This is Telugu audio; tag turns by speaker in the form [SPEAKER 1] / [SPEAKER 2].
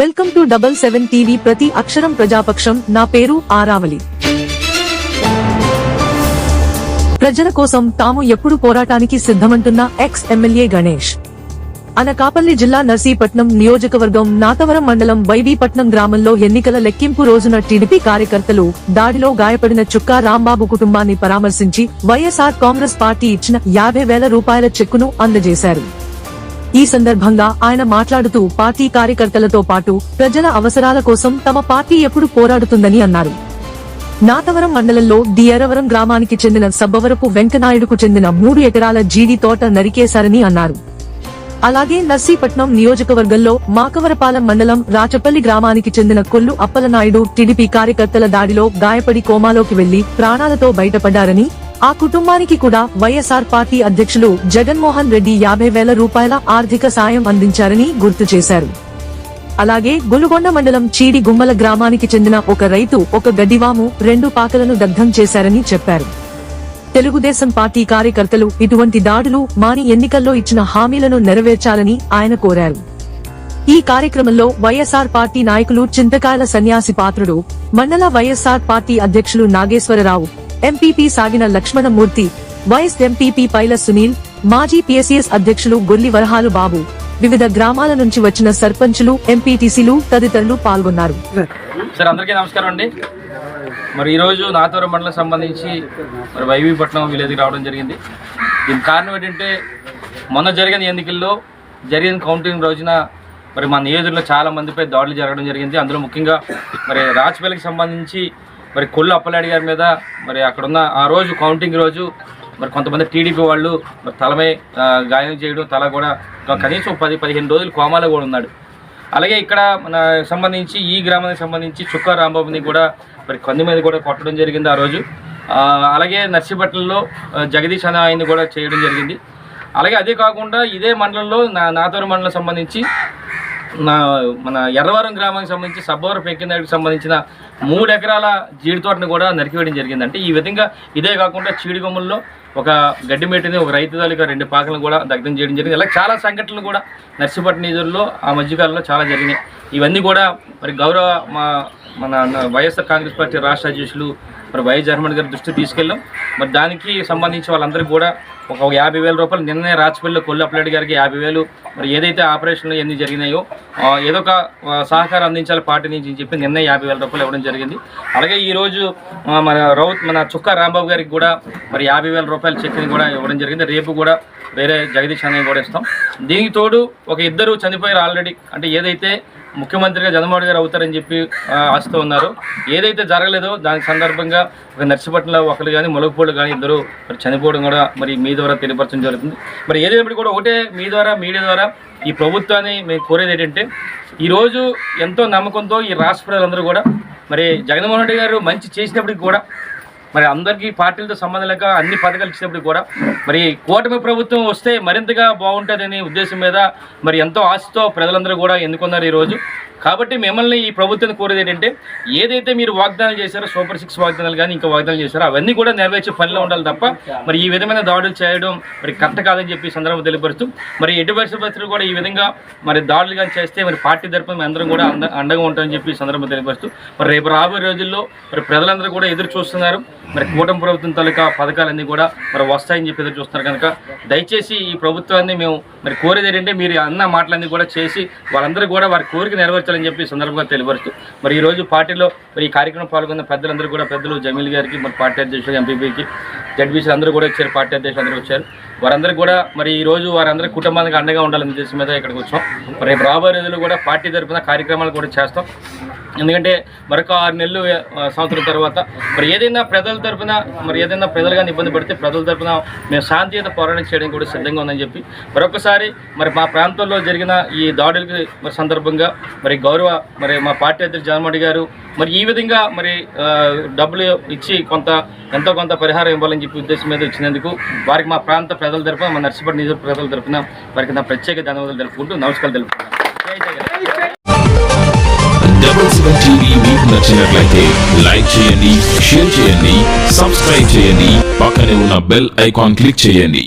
[SPEAKER 1] Welcome to double seven TV ప్రతి అక్షరం ప్రజాపక్షం. నా పేరు ఆరావలి ప్రజల కోసం తాము ఎప్పుడు పోరాటానికి సిద్ధమంటున్న ఎక్స్ ఎమ్మెల్యే గణేష్. అనకాపల్లి జిల్లా నర్సీపట్నం నియోజకవర్గం నాతవరం మండలం వైవీపట్నం గ్రామంలో ఎన్నికల లెక్కింపు రోజున టీడీపీ కార్యకర్తలు దాడిలో గాయపడిన చుక్కా రాంబాబు కుటుంబాన్ని పరామర్శించి వైఎస్ఆర్ కాంగ్రెస్ పార్టీ ఇచ్చిన యాభై వేల రూపాయల చెక్కును అందజేశారు. ఈ సందర్భంగా ఆయన మాట్లాడుతూ పార్టీ కార్యకర్తలతో పాటు ప్రజల అవసరాల కోసం తమ పార్టీ ఎప్పుడు పోరాడుతుందని అన్నారు. నాతవరం మండలంలో డియరవరం గ్రామానికి చెందిన సబ్బవరపు వెంకనాయుడుకు చెందిన మూడు ఎకరాల జీడి తోట నరికేశారని అన్నారు. అలాగే నర్సీపట్నం నియోజకవర్గంలో మాకవరపాలెం మండలం రాచపల్లి గ్రామానికి చెందిన కొల్లు అప్పలనాయుడు టీడీపీ కార్యకర్తల దాడిలో గాయపడి కోమాలోకి వెళ్ళి ప్రాణాలతో బయటపడ్డారని ఆ కుటుంబానికి కూడా వైఎస్ఆర్ పార్టీ అధ్యక్షులు జగన్మోహన్ రెడ్డి యాభై వేల రూపాయల ఆర్థిక సాయం అందించారని గుర్తు చేశారు. అలాగే గులుగొండ మండలం చీడి గుమ్మల గ్రామానికి చెందిన ఒక రైతు ఒక గడ్డివాము రెండు పాకలను దగ్ధం చేశారని చెప్పారు. తెలుగుదేశం పార్టీ కార్యకర్తలు ఇటువంటి దాడులు మాని ఎన్నికల్లో ఇచ్చిన హామీలను నెరవేర్చాలని ఆయన కోరారు. ఈ కార్యక్రమంలో వైఎస్ఆర్ పార్టీ నాయకులు చింతకాయల సన్యాసి పాత్రుడు మండల వైఎస్ఆర్ పార్టీ అధ్యక్షులు Nageswararao MPP Sagina Lakshmanamurthy vice MPP Paila Sunil మాజీ పీఎస్సీఎస్ అధ్యక్షులు గొల్లి వరహాలు బాబు వివిధ గ్రామాల నుంచి వచ్చిన సర్పంచులు ఎంపీటీసీలు తదితరులు పాల్గొన్నారు.
[SPEAKER 2] సార్ అందరికీ నమస్కారం అండి. మరి ఈరోజు నాతోరం మండలం సంబంధించి మరి వైవీపట్నం విలేజ్కి రావడం జరిగింది. దీనికి కారణం ఏంటంటే మొన్న జరిగిన ఎన్నికల్లో జరిగిన కౌంటింగ్ రోజున మరి మా నియోజకవర్గంలో చాలా మందిపై దాడులు జరగడం జరిగింది. అందులో ముఖ్యంగా మరి రాజపల్లికి సంబంధించి మరి కొల్లు అప్పలాడి గారి మీద మరి అక్కడున్న ఆ రోజు కౌంటింగ్ రోజు మరి కొంతమంది టీడీపీ వాళ్ళు మరి తలమై గాయం చేయడం తల కూడా కనీసం పది పదిహేను రోజులు కోమాలో కూడా ఉన్నాడు. అలాగే ఇక్కడ మన సంబంధించి ఈ గ్రామానికి సంబంధించి చుక్క రాంబాబుని కూడా మరి కంది మీద కూడా కొట్టడం జరిగింది ఆ రోజు. అలాగే నర్సిపట్నంలో జగదీష్ అనే ఆయన్ని కూడా చేయడం జరిగింది. అలాగే అదే కాకుండా ఇదే మండలంలో నా నాతోరు మండలం సంబంధించి నా మన ఎర్రవరం గ్రామానికి సంబంధించి సబ్బవరం పెంకినాయుడికి సంబంధించిన మూడు ఎకరాల జీడి తోటను కూడా నరికివేయడం జరిగింది అంటే ఈ విధంగా ఇదే కాకుండా చీడిగొమ్మల్లో ఒక గడ్డి మెట్టిని ఒక రైతు తాలూకా రెండు పాకలను కూడా దగ్ధం చేయడం జరిగింది. ఇలా చాలా సంఘటనలు కూడా నర్సిపట్నం నిధుల్లో ఆ మధ్యకాలంలో చాలా జరిగినాయి. ఇవన్నీ కూడా మరి గౌరవ మా మన వైఎస్ఆర్ కాంగ్రెస్ పార్టీ రాష్ట్ర అధ్యక్షులు మరి వై జగన్మోహన్ గారి దృష్టి తీసుకెళ్ళాం. మరి దానికి సంబంధించి వాళ్ళందరికీ కూడా ఒక యాభై వేల రూపాయలు నిన్నే రాచిపల్లిలో కొల్లు గారికి యాభై వేలు మరి ఏదైతే ఆపరేషన్లు ఎన్ని జరిగినాయో ఏదో ఒక సహకారం అందించాలి పార్టీ నుంచి అని చెప్పి నిన్నే యాభై వేల రూపాయలు ఇవ్వడం జరిగింది. అలాగే ఈరోజు మన రౌత్ మన చుక్క రాంబాబు గారికి కూడా మరి యాభై వేల రూపాయల చెక్ని కూడా ఇవ్వడం జరిగింది. రేపు కూడా వేరే జగదీష్ అన్నయ్య కూడా ఇస్తాం. దీనికి తోడు ఒక ఇద్దరు చనిపోయారు ఆల్రెడీ. అంటే ఏదైతే ముఖ్యమంత్రిగా జగన్మోహన్ గారు అవుతారని చెప్పి ఆశతో ఉన్నారు. ఏదైతే జరగలేదో దాని సందర్భంగా ఒక నర్సిపట్నంలో ఒకరు కానీ మొలగపూడి కానీ ఇద్దరు మరి చనిపోవడం కూడా మరి మీ ద్వారా తెలియపరచడం జరుగుతుంది. మరి ఏదైనప్పటికీ కూడా ఒకటే మీ ద్వారా మీడియా ద్వారా ఈ ప్రభుత్వాన్ని మేము కోరేది ఏంటంటే ఈరోజు ఎంతో నమ్మకంతో ఈ రాష్ట్ర ప్రజలందరూ కూడా మరి జగన్మోహన్ రెడ్డి గారు మంచి చేసినప్పటికి కూడా మరి అందరికీ పార్టీలతో సంబంధం లేక అన్ని పథకాలు ఇచ్చినప్పుడు కూడా మరి కూటమి ప్రభుత్వం వస్తే మరింతగా బాగుంటుందనే ఉద్దేశం మీద మరి ఎంతో ఆశతో ప్రజలందరూ కూడా ఎన్నుకున్నారు ఈరోజు. కాబట్టి మిమ్మల్ని ఈ ప్రభుత్వాన్ని కోరేది ఏంటంటే ఏదైతే మీరు వాగ్దానాలు చేశారో సూపర్ సిక్స్ వాగ్దానాలు కానీ ఇంకా వాగ్దానాలు చేశారో అవన్నీ కూడా నెరవేర్చే పనిలో ఉండాలి తప్ప మరి ఈ విధమైన దాడులు చేయడం మరి కరెక్ట్ కాదని చెప్పి సందర్భం సందర్భంగా తెలియపరుస్తూ మరి ఎటు పరిస్థితులు కూడా ఈ విధంగా మరి దాడులు కానీ చేస్తే మరి పార్టీ తరపున అందరం కూడా అంద అండగా ఉంటామని చెప్పి సందర్భం సందర్భంగా తెలియపరుస్తూ మరి రేపు రాబోయే రోజుల్లో మరి ప్రజలందరూ కూడా ఎదురు చూస్తున్నారు. మరి కూటమి ప్రభుత్వం తాలూకా పథకాలన్నీ కూడా మరి వస్తాయని చెప్పి ఎదురు చూస్తున్నారు కనుక దయచేసి ఈ ప్రభుత్వాన్ని మేము మరి కోరేది ఏంటంటే మీరు అన్న మాటలన్నీ కూడా చేసి వాళ్ళందరూ కూడా వారి కోరిక నెరవేర్చాలని చెప్పి సందర్భంగా తెలియపరుస్తూ మరి ఈరోజు పార్టీలో మరి ఈ కార్యక్రమం పాల్గొన్న పెద్దలందరూ కూడా పెద్దలు జమీల్ గారికి మరి పార్టీ అధ్యక్షులు ఎంపీపీకి జడ్బీసీ అందరూ కూడా వచ్చారు పార్టీ అధ్యక్షులు అందరూ వచ్చారు. వారందరికీ కూడా మరి ఈ రోజు వారందరి కుటుంబానికి అండగా ఉండాలని ఉద్దేశం మీద ఇక్కడికి వచ్చాం. మరి రేపు రాబోయే రోజులు కూడా పార్టీ తరపున కార్యక్రమాలు కూడా చేస్తాం. ఎందుకంటే మరొక ఆరు నెలలు సంవత్సరం తర్వాత మరి ఏదైనా ప్రజల తరపున మరి ఏదైనా ప్రజలు కానీ ఇబ్బంది పడితే ప్రజల తరపున మేము శాంతియుత పోరాటం చేయడం కూడా సిద్ధంగా ఉందని చెప్పి మరొకసారి మరి మా ప్రాంతంలో జరిగిన ఈ దాడులకి మరి సందర్భంగా మరి గౌరవ మరి మా పార్టీ అధ్యక్షుడు జగన్మోహన్ గారు మరి ఈ విధంగా మరి డబ్బులు ఇచ్చి కొంత ఎంతో కొంత పరిహారం ఇవ్వాలని చెప్పి ఉద్దేశం మీద ఇచ్చినందుకు వారికి మా ప్రాంత ప్రజల ప్రజల తరఫున మన నర్సిపట్ నిజ ప్రజల తరఫున వారికి నా ప్రత్యేక ధన్యవాదాలు తెలుపుకుంటూ నమస్కారాలు
[SPEAKER 3] తెలుపుకుంటాను మీకు నచ్చినట్లయితే లైక్ చేయండి షేర్ చేయండి సబ్స్క్రైబ్ చేయండి పక్కనే ఉన్న బెల్ ఐకాన్ క్లిక్ చేయండి.